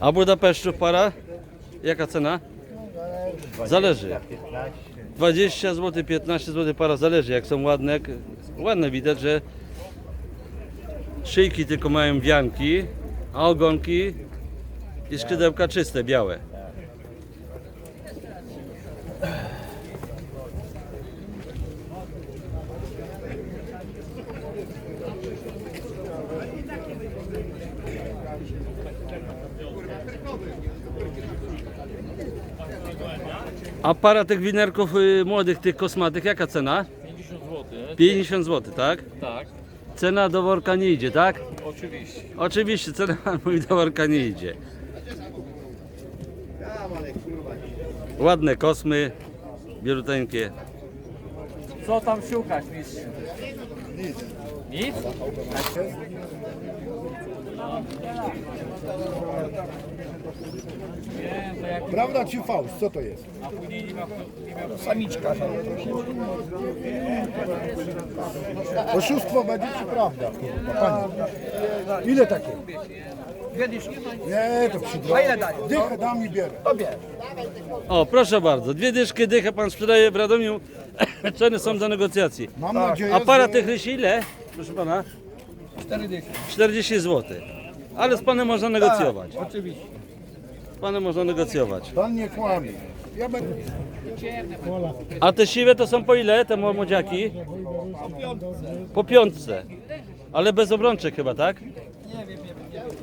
A Budapeszczów para? Jaka cena? Zależy. 20 zł, 15 zł para, zależy jak są ładne. Ładne widać, że szyjki tylko mają wianki, a ogonki i skrzydełka czyste, białe. A para tych winerków y, młodych, tych kosmatych, jaka cena? 50 zł. 50 zł, tak? Tak, Cena do worka nie idzie, tak? oczywiście. Oczywiście, cena mówi do worka nie idzie. Ładne kosmy, bieluteńkie. Co tam szukać, mistrzu? Nic? To jak Prawda czy fałsz? Co to jest? a później nie ma, nie ma Samiczka. Oszustwo będzie czy prawda? kurwa, Panie. Ile takie? Nie, to przydrożne. Dychę dam i bierę. O, proszę bardzo, dwie dyszki dychę pan sprzedaje w Radomiu. Ceny są do negocjacji. Mam nadzieję, A para że... tych rysi ile? Proszę pana? 4 40 zł. Ale z panem można negocjować. Oczywiście. Z panem można negocjować. Pan nie kłamie. Ja będę... A te siwe to są po ile, te młodziaki? Po piątce. Ale bez obrączek chyba, tak?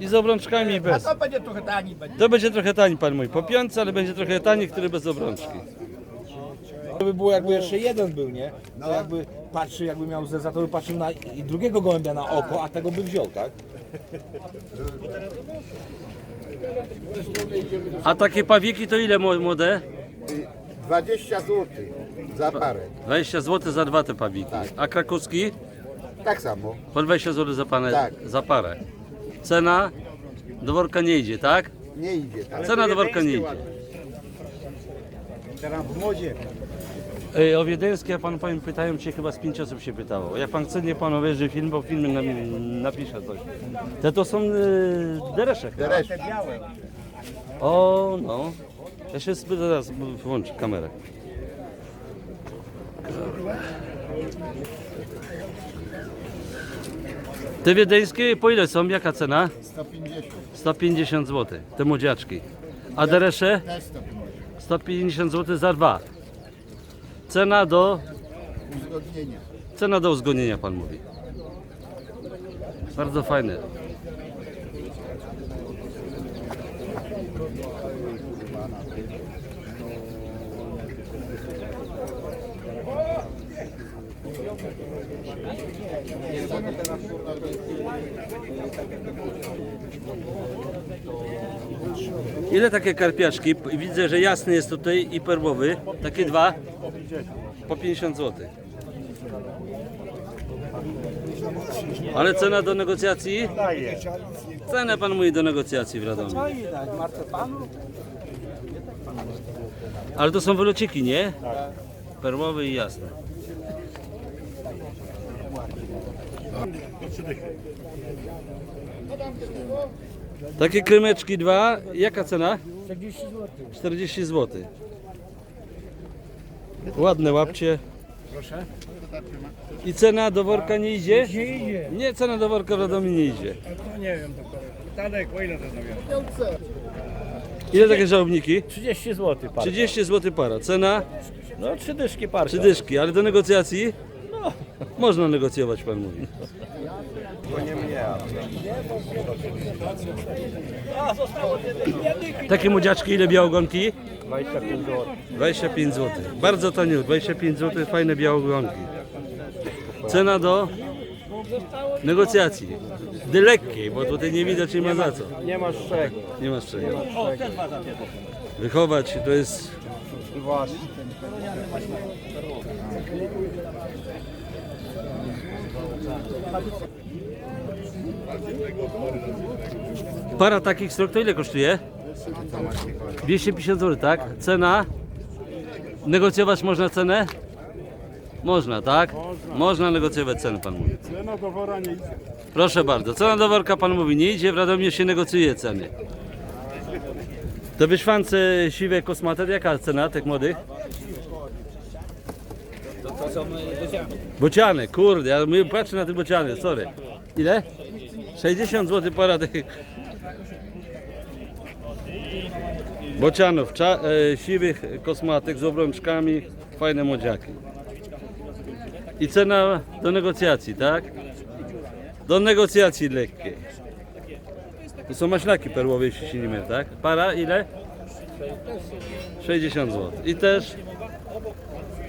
I z obrączkami i bez. To będzie trochę tani będzie. To będzie trochę tani pan mój. Po piątce, ale będzie trochę tani, który bez obrączki. To by było jakby jeszcze jeden był, nie? To jakby patrzy, jakby miał zeza, to by patrzył na i drugiego gołębia na oko, a tego by wziął, tak? A takie pawiki to ile mło- młode? 20 zł za parę. 20 zł za dwa te pawiki. A krakowski? Tak samo. Po 20 zł za, panę, Tak. za parę. Cena do worka nie idzie, tak? Nie idzie tak. Cena do worka nie idzie. Teraz w modzie. Ej, o wiedeńskie, pan powiem, pytają cię, chyba z pięć osób się pytało. Jak pan chce, nie pan obejrzy film, bo w filmie nam, napisze coś. Te to są y, deresze chyba. O, no. Ja się spytam zaraz, włączę kamerę. Te wiedeńskie po ile są? Jaka cena? 150. 150 zł, te młodziaczki. A deresze? Też 150. 150 zł za dwa. Cena do, Uzgodnienia. cena do uzgodnienia pan mówi. Bardzo fajne. Ile takie karpiaczki? Widzę, że jasny jest tutaj i perłowy. Takie dwa? Po 50 zł. Ale cena do negocjacji? Cenę pan mówi do negocjacji w Radomiu. Ale to są wylociki, nie? Perłowy i jasny. Takie krymeczki dwa, jaka cena? 40 zł. 40 zł. Ładne łapcie. Proszę. I cena do worka nie idzie? Nie idzie. Nie, cena do worka w Radomiu nie idzie. No nie wiem dokładnie. Tadek, o ile to zrobię? Ile takie żałobniki? 30 zł pan. 30 zł para. Cena No trzy dyszki parka. trzy dyszki, ale do negocjacji? Można negocjować, pan mówi. Takie młodziaczki, ile białogonki? 25 zł. 25 zł. Bardzo tanio, 25 zł, fajne białogonki. Cena do negocjacji. Gdy lekkiej, bo tutaj nie widać, nie ma za co. Nie masz czego. Nie ma z czego. Wychować to jest Właśnie. Para takich strok to ile kosztuje? 250 zł, tak? Cena? Negocjować można cenę? Można, tak? Można negocjować cenę, pan mówi. Cena do wora nie idzie. Proszę bardzo. Cena do worka pan mówi, nie idzie, w Radomiu się negocjuje ceny. Te wyszwance siwe kosmate, jaka cena tych młodych? Są bociany. Bociany, kurde, ja my patrzę na te bociany, sorry. Ile? 60 zł para tych bocianów, cza, e, siwych, kosmatych z obrączkami, fajne młodziaki. I cena do negocjacji, tak? Do negocjacji lekkiej. To są maślaki perłowe i Sinimer, tak? Para ile? 60 zł. I też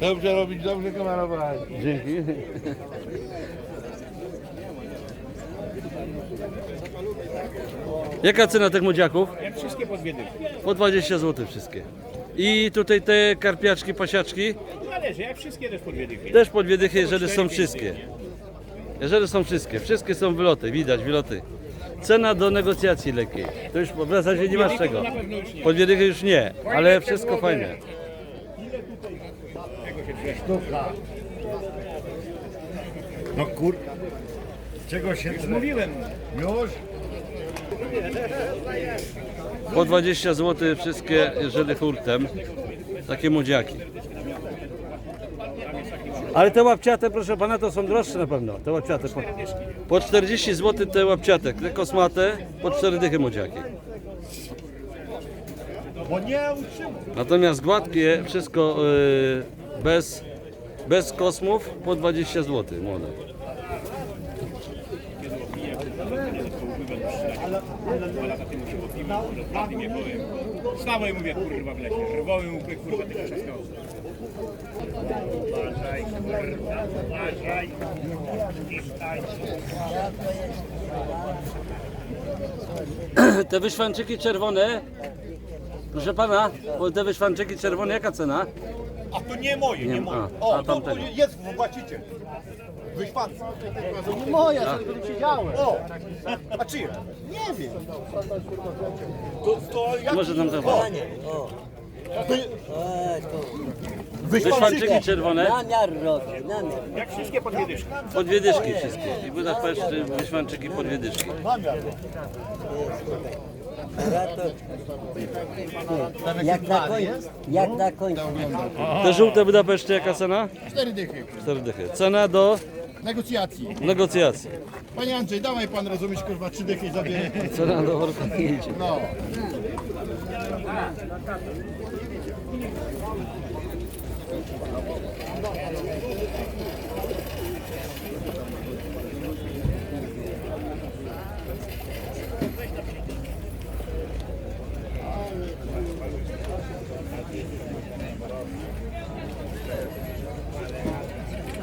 Dobrze robić, dobrze kamerować. Dzięki. Jaka cena tych młodziaków? Wszystkie podwiedy. Po 20 zł wszystkie. I tutaj te karpiaczki, pasiaczki Zależy, jak wszystkie też podwiedy. też po dwie dychy, jeżeli są wszystkie. Jeżeli są wszystkie, wszystkie są wyloty, widać wyloty. Cena do negocjacji lekkiej. To już w zasadzie nie masz czego. Po dwie dychy już nie, ale wszystko fajne. No kur... Czego się... Już mówiłem. Już? Po 20 zł wszystkie, jeżeli hurtem. Takie młodziaki. Ale te łapciate, proszę pana, to są droższe na pewno. Te łapciate. Po, po 40 zł te łapciate. Te kosmate po 4 dychy młodziaki. Natomiast gładkie, wszystko y, bez, bez kosmów po 20 zł młode. Stawaj mówię kurwa w lesie. Rwoły mu kurwa tylko trzaskało. Uważaj kurwa, uważaj. Te wyszwanczyki czerwone, proszę pana, bo te wyszwanczyki czerwone, jaka cena? A to nie moje, nie, Nie, moje. a, o, a to, to tamtego. jest właściciel. Wyświadczy. Moja, żeby mi siedziałem. O, a czyje? Nie wiem. To, to jak... Może nam to Wy... Wyszwanczyki czerwone, Namiar robi, namiar. Jak wszystkie podwiedy. po dwie dyszki wszystkie. I Budapeszty, wyszwanczyki po dwie dyszki. Jak na końcu, jak na końcu. Te żółte Budapeszty, jaka cena? Cztery dychy. Cztery dychy. Cena do Negocjacji. negocjacji. Panie Andrzej, dawaj pan rozumieć, kurwa, trzy dychy zabierze. Cena do worka nie idzie. No.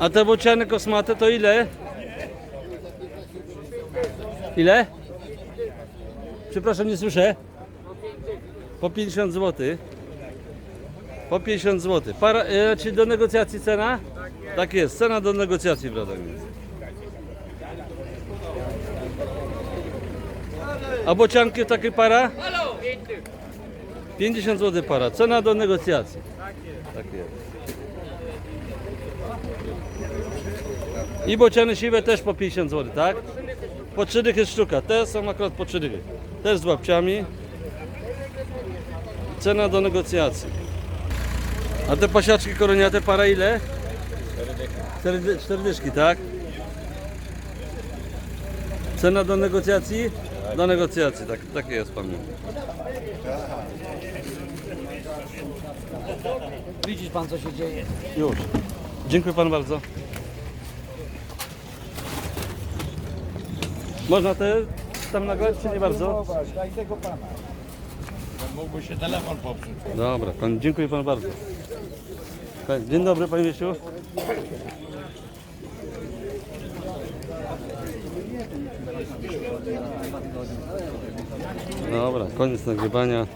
A te bociany kosmate to ile? Ile? Przepraszam, nie słyszę. Po 50 zł. Po 50 zł. Para, e, czy do negocjacji cena? Tak jest, cena do negocjacji w. A bocianki takie para? 50 zł para. Cena do negocjacji. Tak jest. I bociany siwe też po 50 zł, tak? Po 3 dychy sztuka. Te są akurat po 3 dychy. Też z łapciami. Cena do negocjacji. A te pasiaczki koroniate para ile? 4 dy- 4 dyszki, tak? Cena do negocjacji? Do negocjacji, tak, takie jest pan mówi. Widzisz pan co się dzieje. Już. Dziękuję panu bardzo. Można te tam nagrać, czy nie bardzo? Daj tego pana. Mógłby się telefon popsuć. Dobra, pan, dziękuję panu bardzo. Dzień dobry panie Wiesiu. Dobra, koniec nagrywania.